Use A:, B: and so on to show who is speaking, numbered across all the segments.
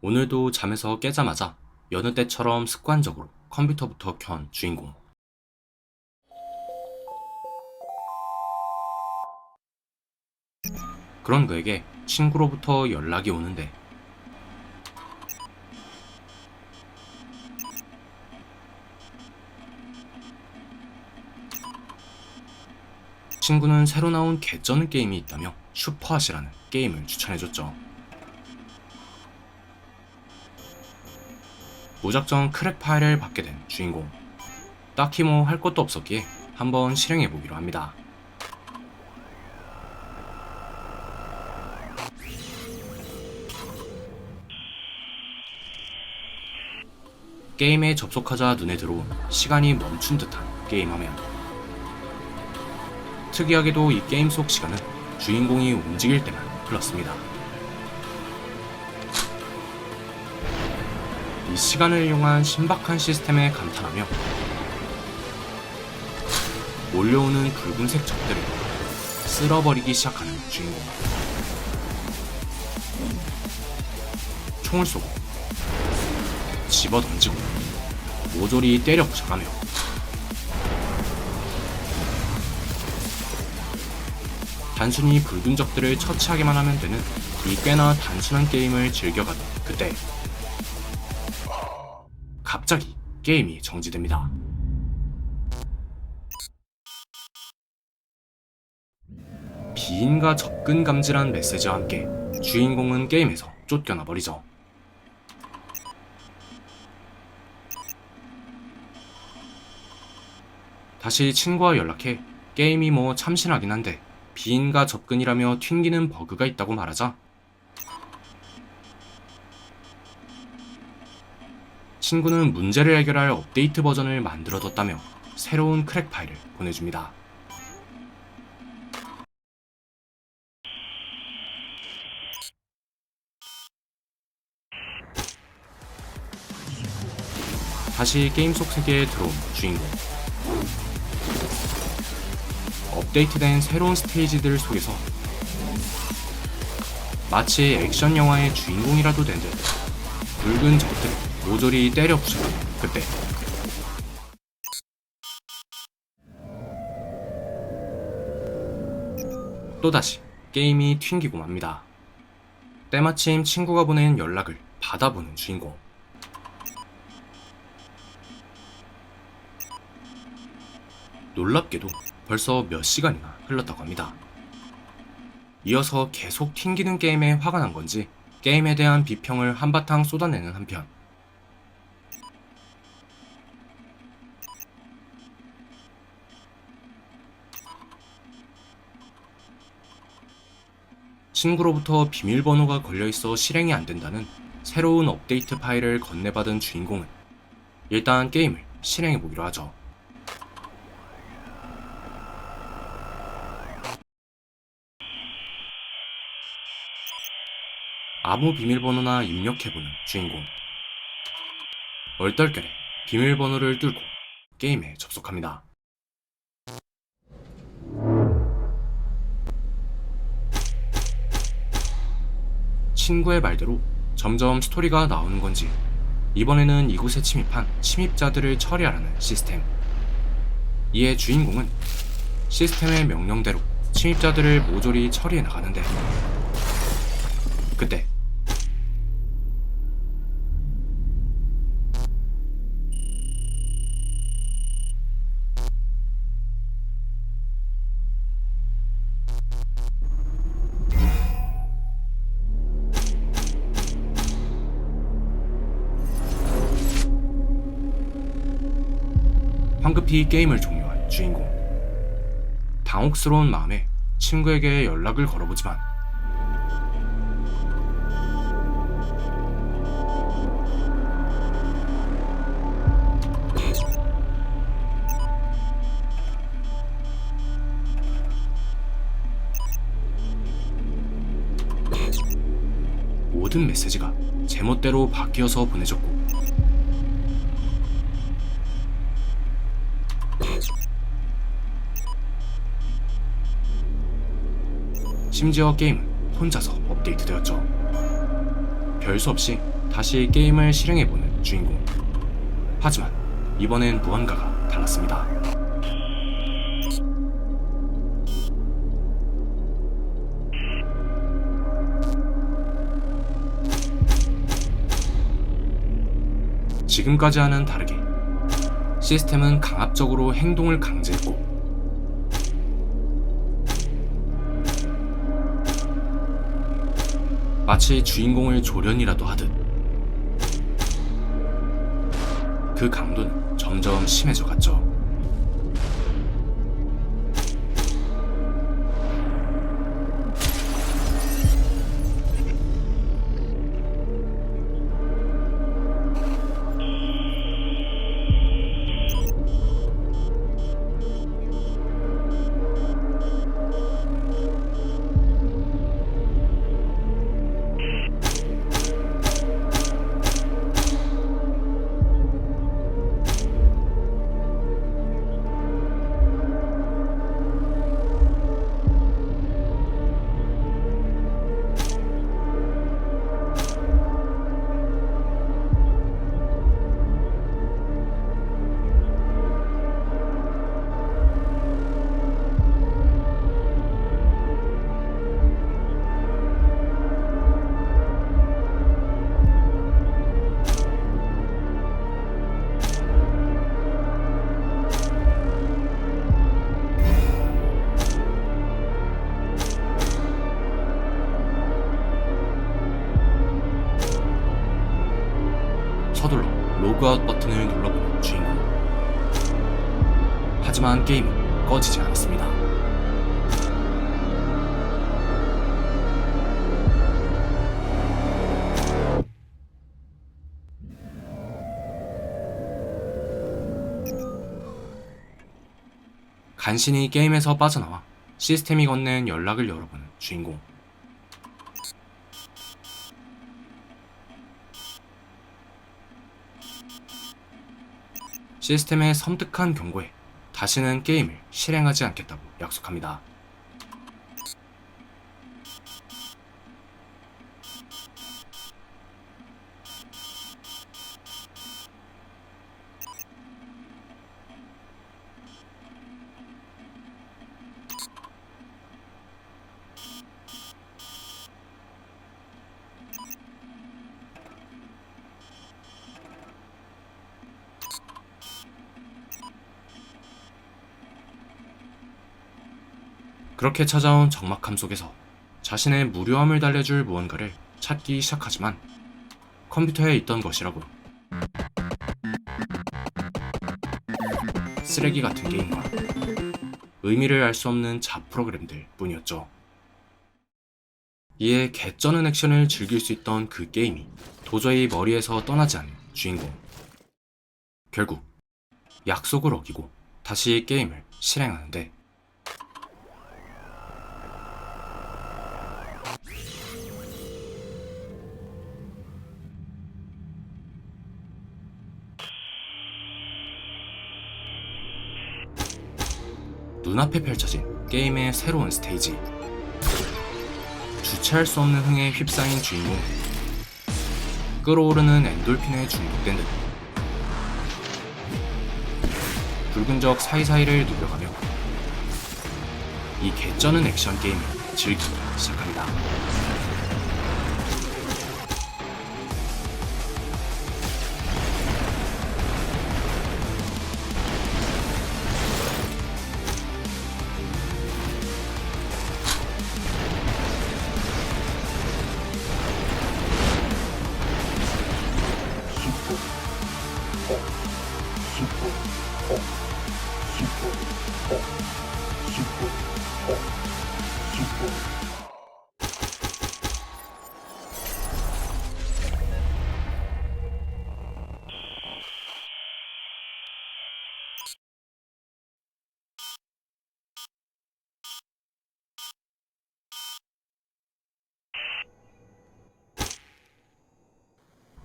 A: 오늘도 잠에서 깨자마자 여느 때처럼 습관적으로 컴퓨터부터 켠 주인공. 그런 그에게 친구로부터 연락이 오는데 친구는 새로 나온 개쩌는 게임이 있다며 슈퍼핫이라는 게임을 추천해줬죠. 무작정 크랙 파일을 받게 된 주인공. 딱히 뭐 할 것도 없었기에 한번 실행해 보기로 합니다. 게임에 접속하자 눈에 들어온 시간이 멈춘 듯한 게임 화면. 특이하게도 이 게임 속 시간은 주인공이 움직일 때만 흘렀습니다. 이 시간을 이용한 신박한 시스템에 감탄하며 몰려오는 붉은색 적들을 쓸어버리기 시작하는 주인공. 총을 쏘고 집어 던지고 모조리 때려 부셔가며 단순히 붉은 적들을 처치하기만 하면 되는 이 꽤나 단순한 게임을 즐겨가던 그때 갑자기 게임이 정지됩니다. 비인과 접근 감지란 메시지와 함께 주인공은 게임에서 쫓겨나 버리죠. 다시 친구와 연락해 게임이 뭐 참신하긴 한데 비인과 접근이라며 튕기는 버그가 있다고 말하자 친구는 문제를 해결할 업데이트 버전을 만들어뒀다며 새로운 크랙 파일을 보내줍니다. 다시 게임 속 세계에 들어온 주인공. 업데이트된 새로운 스테이지들 속에서 마치 액션 영화의 주인공이라도 된 듯 붉은 적들을 모조리 때려 부수는 그때 또다시 게임이 튕기고 맙니다. 때마침 친구가 보낸 연락을 받아보는 주인공. 놀랍게도 벌써 몇 시간이나 흘렀다고 합니다. 이어서 계속 튕기는 게임에 화가 난 건지 게임에 대한 비평을 한바탕 쏟아내는 한편 친구로부터 비밀번호가 걸려있어 실행이 안 된다는 새로운 업데이트 파일을 건네받은 주인공은 일단 게임을 실행해보기로 하죠. 아무 비밀번호나 입력해보는 주인공. 얼떨결에 비밀번호를 뚫고 게임에 접속합니다. 친구의 말대로 점점 스토리가 나오는 건지 이번에는 이곳에 침입한 침입자들을 처리하라는 시스템. 이에 주인공은 시스템의 명령대로 침입자들을 모조리 처리해 나가는데 그때 황급히 게임을 종료한 주인공. 당혹스러운 마음에 친구에게 연락을 걸어보지만 모든 메시지가 제멋대로 바뀌어서 보내졌고 심지어 게임은 혼자서 업데이트되었죠. 별수 없이 다시 게임을 실행해보는 주인공. 하지만 이번엔 무언가가 달랐습니다. 지금까지와는 다르게 시스템은 강압적으로 행동을 강제했고 마치 주인공을 조련이라도 하듯 그 강도는 점점 심해져 갔죠. 서둘러 로그아웃 버튼을 눌러보는 주인공. 하지만 게임은 꺼지지 않았습니다. 간신히 게임에서 빠져나와 시스템이 건넨 연락을 열어보는 주인공. 시스템의 섬뜩한 경고에 다시는 게임을 실행하지 않겠다고 약속합니다. 그렇게 찾아온 적막함 속에서 자신의 무료함을 달래줄 무언가를 찾기 시작하지만 컴퓨터에 있던 것이라고 쓰레기 같은 게임과 의미를 알 수 없는 잡 프로그램들 뿐이었죠. 이에 개쩌는 액션을 즐길 수 있던 그 게임이 도저히 머리에서 떠나지 않는 주인공. 결국 약속을 어기고 다시 게임을 실행하는데 눈앞에 펼쳐진 게임의 새로운 스테이지. 주체할 수 없는 흥에 휩싸인 주인공. 끓어오르는 엔돌핀에 중독된 듯. 붉은 적 사이사이를 누벼가며 이 개쩌는 액션 게임을 즐기기 시작합니다.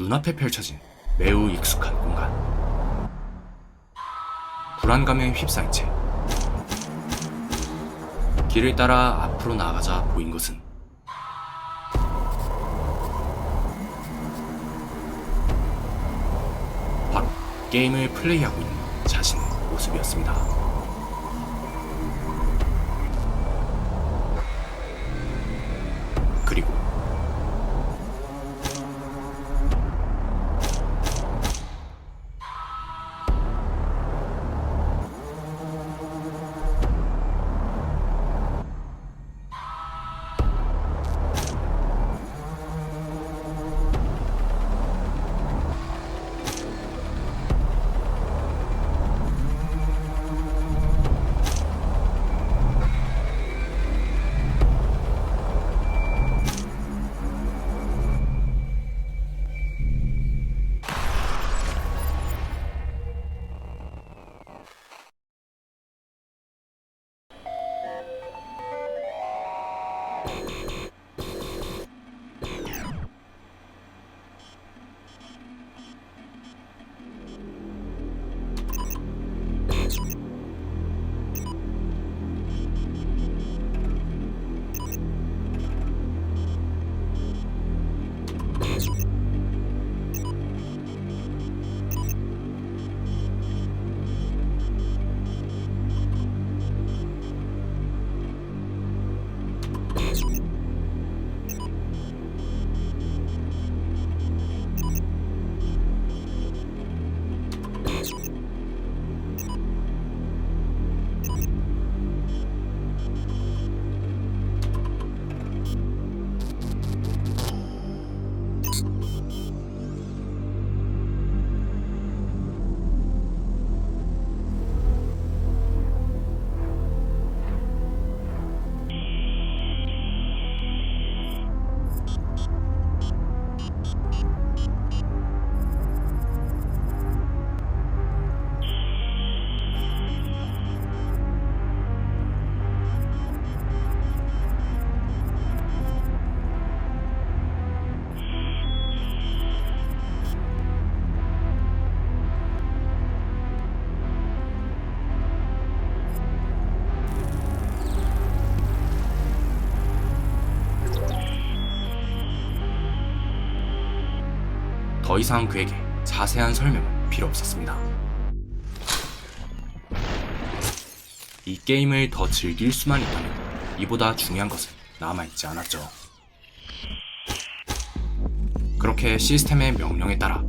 A: 눈앞에 펼쳐진 매우 익숙한 공간. 불안감에 휩싸인 채 길을 따라 앞으로 나아가자 보인 것은 바로 게임을 플레이하고 있는 자신의 모습이었습니다. Thank you. 더 이상 그에게 자세한 설명은 필요 없었습니다. 이 게임을 더 즐길 수만 있다면 이보다 중요한 것은 남아있지 않았죠. 그렇게 시스템의 명령에 따라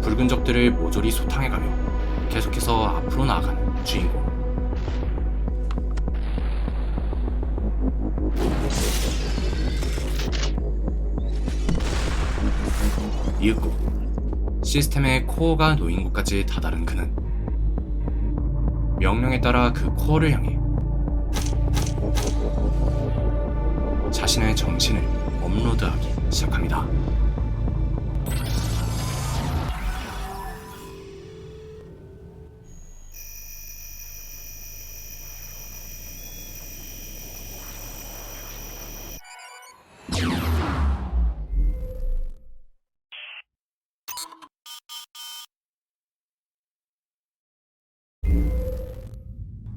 A: 붉은 적들을 모조리 소탕해가며 계속해서 앞으로 나아가는 주인공. 이윽고 시스템의 코어가 놓인 곳까지 다다른 그는 명령에 따라 그 코어를 향해 자신의 정신을 업로드하기 시작합니다.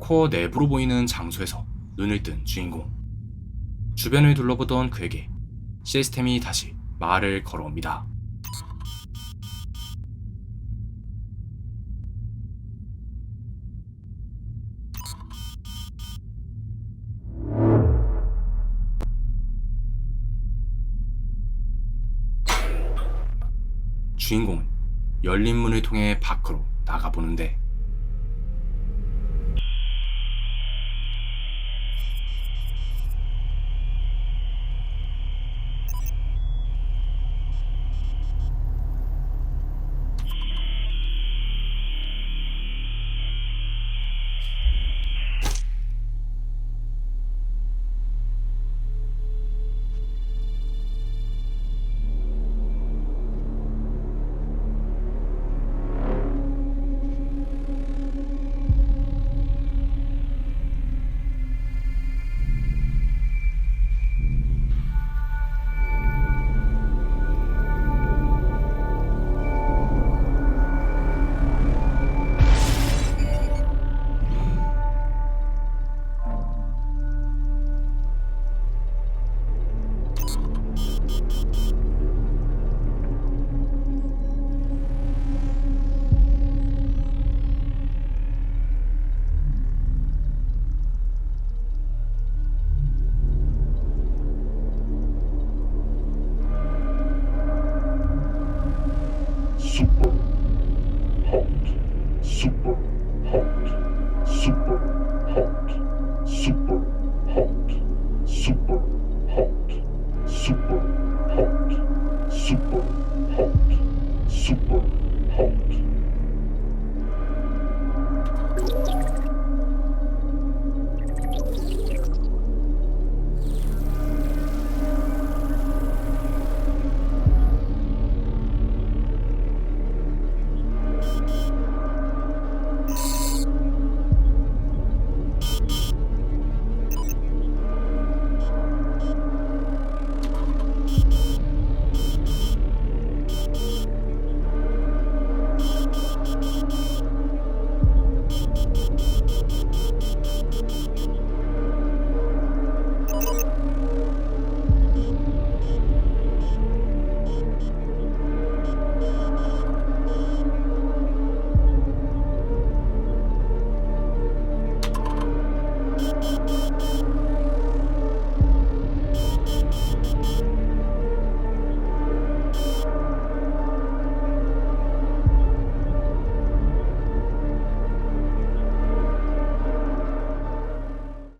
A: 코어 내부로 보이는 장소에서 눈을 뜬 주인공. 주변을 둘러보던 그에게 시스템이 다시 말을 걸어옵니다. 주인공은 열린 문을 통해 밖으로 나가보는데